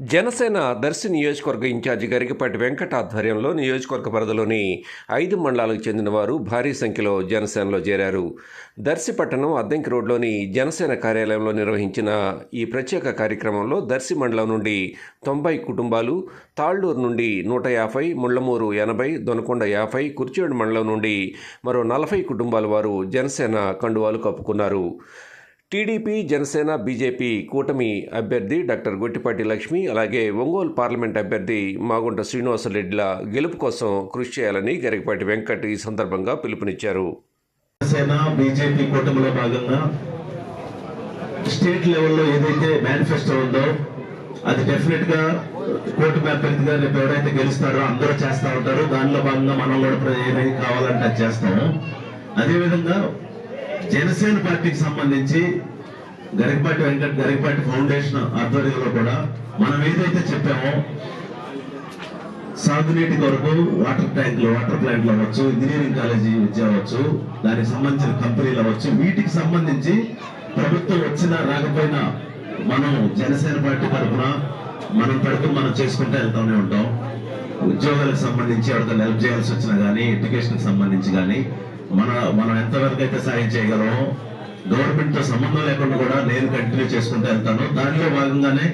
జనసేన దర్శి నియోజకవర్గ ఇన్ఛార్జి గరికపాటి వెంకట ఆధ్వర్యంలో నియోజకవర్గ పరిధిలోని ఐదు మండలాలకు చెందిన వారు భారీ సంఖ్యలో జనసేనలో చేరారు. దర్శి పట్టణం అద్దంకి రోడ్లోని జనసేన కార్యాలయంలో నిర్వహించిన ఈ ప్రత్యేక కార్యక్రమంలో దర్శి మండలం నుండి తొంభై కుటుంబాలు తాళ్ళూరు నుండి నూట యాభై ముళ్ళమూరు ఎనభై దొనకొండ యాభై కుర్చేడు మండలం నుండి మరో నలభై కుటుంబాల వారు జనసేన కండువాలు కప్పుకున్నారు. టీడీపీ జనసేన బీజేపీ కూటమి అభ్యర్థి డాక్టర్ గొట్టిపాటి లక్ష్మి అలాగే ఒంగోలు పార్లమెంట్ అభ్యర్థి మాగుంట శ్రీనివాసరెడ్డిల గెలుపు కోసం కృషి చేయాలని గరికపాటి వెంకట్ ఈ సందర్భంగా పిలుపునిచ్చారు. జనసేన బీజేపీ కూటమిలో భాగంగా స్టేట్ లెవెల్లో ఏదైతే మేనిఫెస్టో ఉందో అది డెఫినెట్గా కూటమి అభ్యర్థిగా రేపు ఎవరైతే గెలుస్తారో అందరూ చేస్తూ ఉంటారు. దానిలో భాగంగా మనం కూడా ఏదైతే కావాలంటే అది చేస్తాము. అదేవిధంగా జనసేన పార్టీకి సంబంధించి గరికపాటి వెంకట గరికపాటి ఫౌండేషన్ ఆధ్వర్యంలో కూడా మనం ఏదైతే చెప్పామో సాగునీటి కొరకు వాటర్ ట్యాంకులు వాటర్ ప్లాంట్లు అవ్వచ్చు ఇంజనీరింగ్ కాలేజీ విద్య అవ్వచ్చు దానికి సంబంధించిన కంపెనీలు అవ్వచ్చు వీటికి సంబంధించి ప్రభుత్వం వచ్చినా రాకపోయినా మనం జనసేన పార్టీ తరఫున మనం తరఫున మనం చేసుకుంటూ వెళ్తూనే ఉంటాం. ఉద్యోగాలకు సంబంధించి ఎవరికైనా హెల్ప్ చేయాల్సి వచ్చినా కానీ ఎడ్యుకేషన్కి సంబంధించి కానీ మన మనం ఎంతవరకు అయితే సాయం చేయగలమో గవర్నమెంట్తో సంబంధం లేకుండా కూడా నేను కంటిన్యూ చేసుకుంటూ వెళ్తాను. దానిలో భాగంగానే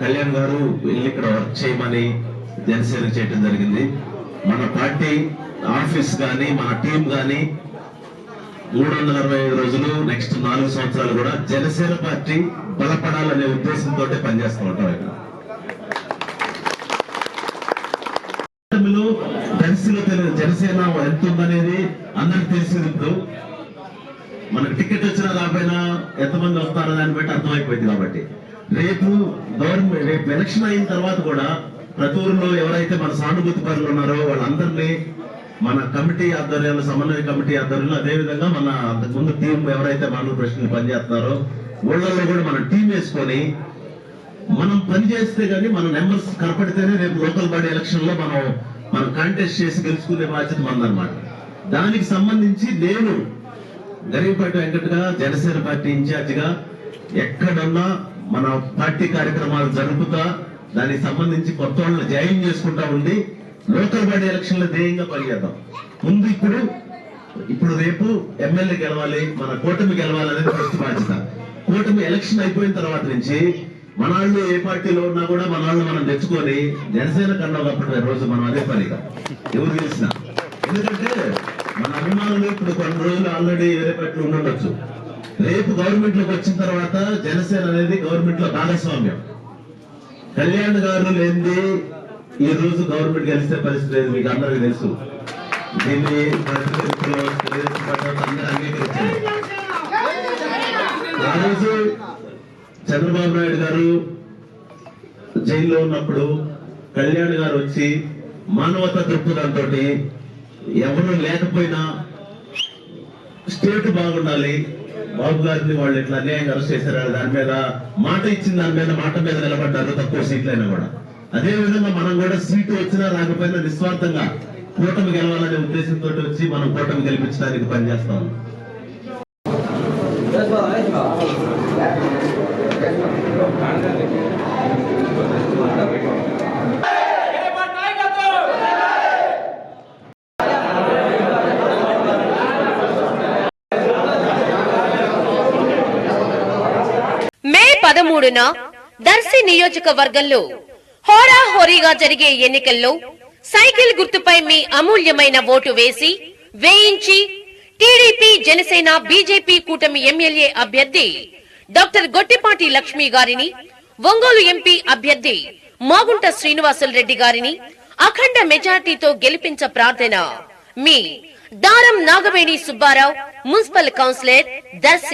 కళ్యాణ్ గారు వెళ్ళి ఇక్కడ వర్క్ చేయమని జనసేన చేయడం జరిగింది. మన పార్టీ ఆఫీస్ కానీ మన టీం కానీ మూడు వందల అరవై ఐదు రోజులు నెక్స్ట్ నాలుగు సంవత్సరాలు కూడా జనసేన పార్టీ బలపడాలనే ఉద్దేశంతో పనిచేస్తూ ఉంటాం ఇక్కడ కూటమిలో దర్శిలో తెలు- ఎంత ఉందనేది అందరికి తెలిసింది ఇప్పుడు. మనకు టికెట్ వచ్చినా రాకపోయినా ఎంతమంది వస్తారో దాన్ని బట్టి అర్థమైపోయింది కాబట్టి. రేపు గవర్నమెంట్ రేపు ఎలక్షన్ అయిన తర్వాత కూడా ప్రతి ఊరిలో ఎవరైతే మన సానుభూతి పనులు ఉన్నారో వాళ్ళందరినీ మన కమిటీ ఆధ్వర్యంలో సమన్వయ కమిటీ ఆధ్వర్యంలో అదే విధంగా మన అంతకుముందు టీం ఎవరైతే మన ప్రశ్నలు పనిచేస్తున్నారో ఊళ్ళల్లో కూడా మనం టీం వేసుకొని మనం పని చేస్తే గానీ మన నెంబర్స్ కనపడితేనే రేపు లోకల్ బాడీ ఎలక్షన్లో మనం మనం కాంటెస్ట్ చేసి గెలుచుకునే బాధ్యత మందనమాట దానికి సంబంధించి నేను గరీబ్పేట వెంకటగా జనసేన పార్టీ ఇన్ఛార్జిగా గా మన పార్టీ కార్యక్రమాలు జరుపుతా దానికి సంబంధించి కొత్త వాళ్ళని జాయిన్ చేసుకుంటా ఉండి లోకల్ బాడీ ఎలక్షన్లో ధ్యేయంగా పనిచేద్దాం ముందు ఇప్పుడు ఇప్పుడు రేపు ఎమ్మెల్యే గెలవాలి మన కూటమి గెలవాలి అనేది ఫస్ట్ బాధ్యత. కూటమి ఎలక్షన్ అయిపోయిన తర్వాత నుంచి మన వాళ్ళు ఏ పార్టీలో ఉన్నా కూడా మన మనం తెచ్చుకొని జనసేన కన్నా ఒకప్పుడు రోజు మనం అదే పనిగా ఎవరు తెలిసిన ఎందుకంటే మన అభిమానులు ఇప్పుడు కొన్ని రోజులు ఆల్రెడీ వేరే పార్టీలు ఉండొచ్చు. రేపు గవర్నమెంట్లోకి వచ్చిన తర్వాత జనసేన అనేది గవర్నమెంట్లో భాగస్వామ్యం. కళ్యాణ్ గారు లేనిది ఈ రోజు గవర్నమెంట్ గెలిస్తే పరిస్థితి లేదు మీకు అందరికీ తెలుసు. దీన్ని అందరూ అంగీకరించారు. ఆ రోజు చంద్రబాబు నాయుడు గారు జైల్లో ఉన్నప్పుడు కళ్యాణ్ గారు వచ్చి మానవత దృక్పథంతో ఎవరు లేకపోయినా స్టేట్ బాగుండాలి. బాబు గారిని వాళ్ళు ఇట్లా అన్యాయంగా అరెస్ట్ చేశారు. దాని మీద మాట ఇచ్చిన దాని మీద మాట మీద నిలబడ్డారు. తక్కువ సీట్లైనా కూడా. అదే విధంగా మనం కూడా సీటు వచ్చినా రాకపోయినా నిస్వార్థంగా కూటమి గెలవాలనే ఉద్దేశంతో వచ్చి మనం కూటమి గెలిపించడానికి పనిచేస్తాం మే పదమూడున దర్శి నియోజకవర్గంలో హోరాహోరీగా జరిగే ఎన్నికల్లో సైకిల్ గుర్తుపై మీ అమూల్యమైన ఓటు వేసి వేయించి జనసేన బీజేపీ కూటమి ఎమ్మెల్యే అభ్యర్థి డాక్టర్ గొట్టిపాటి లక్ష్మి గారిని ఒంగోలు ఎంపీ అభ్యర్థి మాగుంట శ్రీనివాసులు రెడ్డి గారిని అఖండ మెజార్టీతో గెలిపించ ప్రార్థన. మీ దారం నాగవేణి సుబ్బారావు మున్సిపల్ కౌన్సిలర్ దర్శి